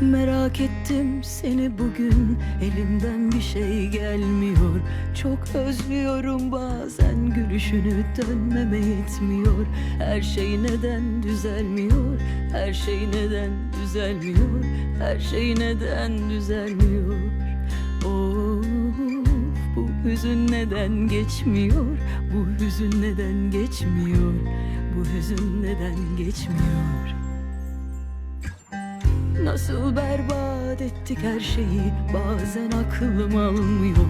Merak ettim seni bugün. Elimden bir şey gelmiyor. Çok özlüyorum bazen Gülüşünü dönmeme yetmiyor. Her şey neden düzelmiyor? Her şey neden düzelmiyor? Her şey neden düzelmiyor? Of bu hüzün neden geçmiyor? Bu hüzün neden geçmiyor? Bu hüzün neden geçmiyor Nasıl berbat ettik her şeyi Bazen aklım almıyor.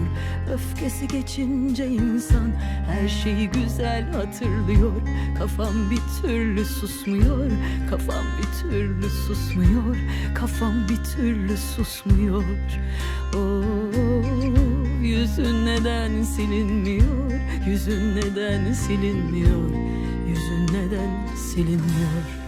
Öfkesi geçince insan Her şeyi güzel hatırlıyor. Kafam bir türlü susmuyor Kafam bir türlü susmuyor Kafam bir türlü susmuyor. Oh, yüzün neden silinmiyor? Yüzün neden silinmiyor? Yüzün neden silinmiyor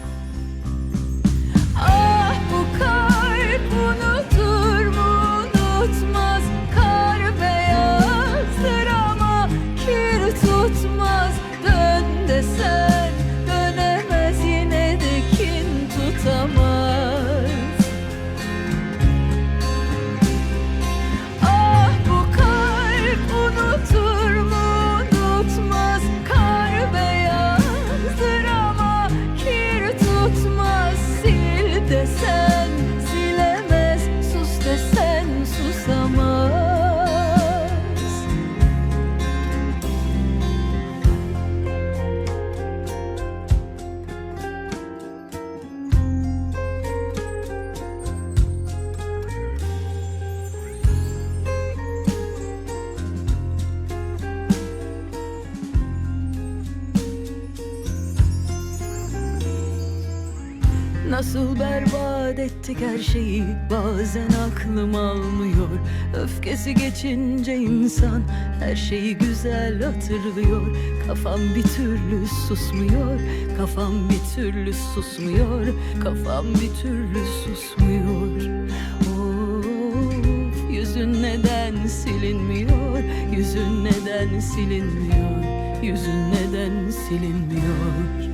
so Nasıl berbat ettik her şeyi Bazen aklım almıyor. Öfkesi geçince insan Her şeyi güzel hatırlıyor. Kafam bir türlü susmuyor Kafam bir türlü susmuyor Kafam bir türlü susmuyor. Of yüzün neden silinmiyor Yüzün neden silinmiyor Yüzün neden silinmiyor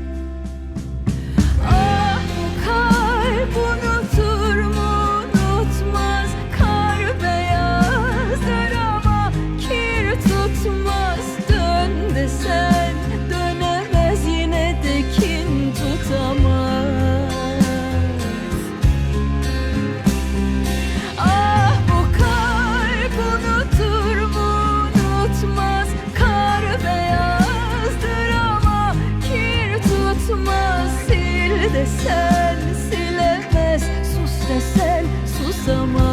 someone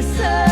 listen.